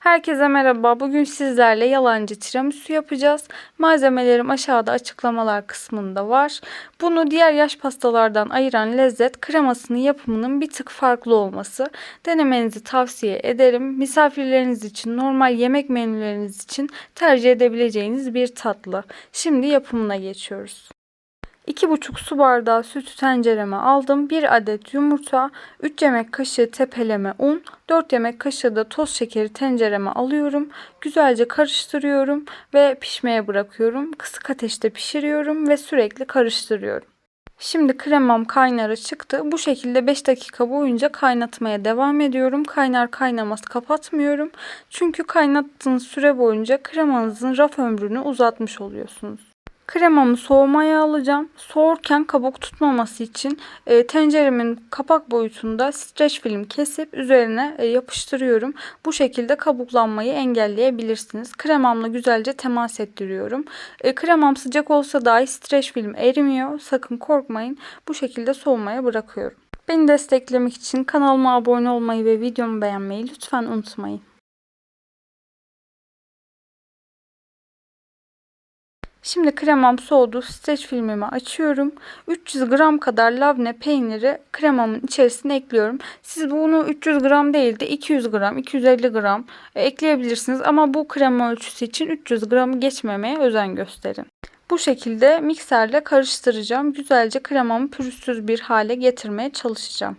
Herkese merhaba. Bugün sizlerle yalancı tiramisu yapacağız. Malzemelerim aşağıda açıklamalar kısmında var. Bunu diğer yaş pastalardan ayıran lezzet kremasının yapımının bir tık farklı olması. Denemenizi tavsiye ederim. Misafirleriniz için, normal yemek menüleriniz için tercih edebileceğiniz bir tatlı. Şimdi yapımına geçiyoruz. 2,5 su bardağı sütü tencereme aldım. 1 adet yumurta, 3 yemek kaşığı tepeleme un, 4 yemek kaşığı da toz şekeri tencereme alıyorum. Güzelce karıştırıyorum ve pişmeye bırakıyorum. Kısık ateşte pişiriyorum ve sürekli karıştırıyorum. Şimdi kremam kaynara çıktı. Bu şekilde 5 dakika boyunca kaynatmaya devam ediyorum. Kaynar kaynamaz kapatmıyorum. Çünkü kaynattığınız süre boyunca kremanızın raf ömrünü uzatmış oluyorsunuz. Kremamı soğumaya alacağım. Soğurken kabuk tutmaması için e, tenceremin kapak boyutunda streç film kesip üzerine e, yapıştırıyorum. Bu şekilde kabuklanmayı engelleyebilirsiniz. Kremamla güzelce temas ettiriyorum. E, kremam sıcak olsa dahi streç film erimiyor. Sakın korkmayın. Bu şekilde soğumaya bırakıyorum. Beni desteklemek için kanalıma abone olmayı ve videomu beğenmeyi lütfen unutmayın. Şimdi kremam soğudu. Streç filmimi açıyorum. 300 gram kadar labne peyniri kremamın içerisine ekliyorum. Siz bunu 300 gram değil de 200 gram, 250 gram e, ekleyebilirsiniz. Ama bu krema ölçüsü için 300 gramı geçmemeye özen gösterin. Bu şekilde mikserle karıştıracağım. Güzelce kremamı pürüzsüz bir hale getirmeye çalışacağım.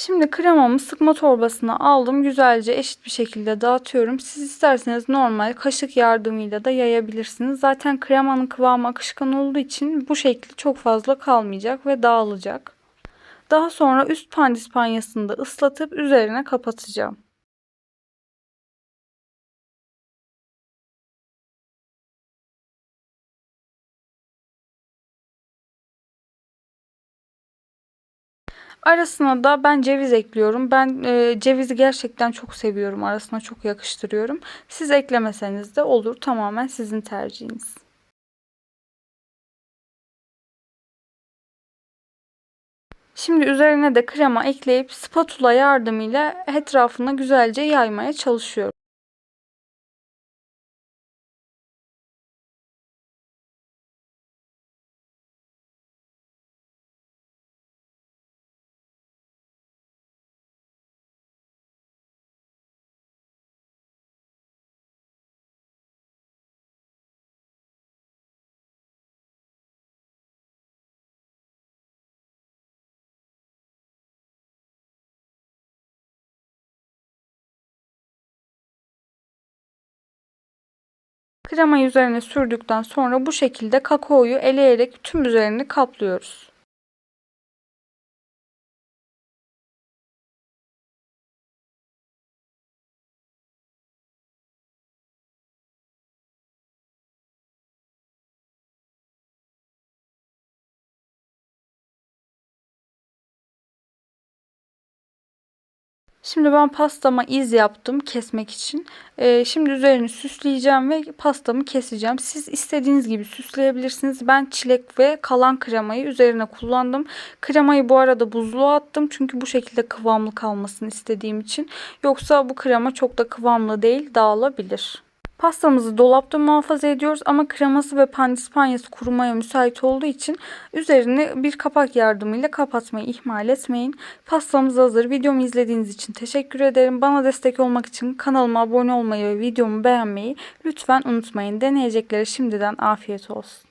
Şimdi kremamı sıkma torbasına aldım. Güzelce eşit bir şekilde dağıtıyorum. Siz isterseniz normal kaşık yardımıyla da yayabilirsiniz. Zaten kremanın kıvamı akışkan olduğu için bu şekli çok fazla kalmayacak ve dağılacak. Daha sonra üst pandispanyasını da ıslatıp üzerine kapatacağım. Arasına da ben ceviz ekliyorum. Ben e, cevizi gerçekten çok seviyorum. Arasına çok yakıştırıyorum. Siz eklemeseniz de olur. Tamamen sizin tercihiniz. Şimdi üzerine de krema ekleyip spatula yardımıyla etrafına güzelce yaymaya çalışıyorum. Kremayı üzerine sürdükten sonra bu şekilde kakaoyu eleyerek tüm üzerini kaplıyoruz. Şimdi ben pastama iz yaptım kesmek için. Ee, şimdi üzerini süsleyeceğim ve pastamı keseceğim. Siz istediğiniz gibi süsleyebilirsiniz. Ben çilek ve kalan kremayı üzerine kullandım. Kremayı bu arada buzluğa attım. Çünkü bu şekilde kıvamlı kalmasını istediğim için. Yoksa bu krema çok da kıvamlı değil dağılabilir. Pastamızı dolapta muhafaza ediyoruz ama kreması ve pandispanyası kurumaya müsait olduğu için üzerini bir kapak yardımıyla kapatmayı ihmal etmeyin. Pastamız hazır. Videomu izlediğiniz için teşekkür ederim. Bana destek olmak için kanalıma abone olmayı ve videomu beğenmeyi lütfen unutmayın. Deneyeceklere şimdiden afiyet olsun.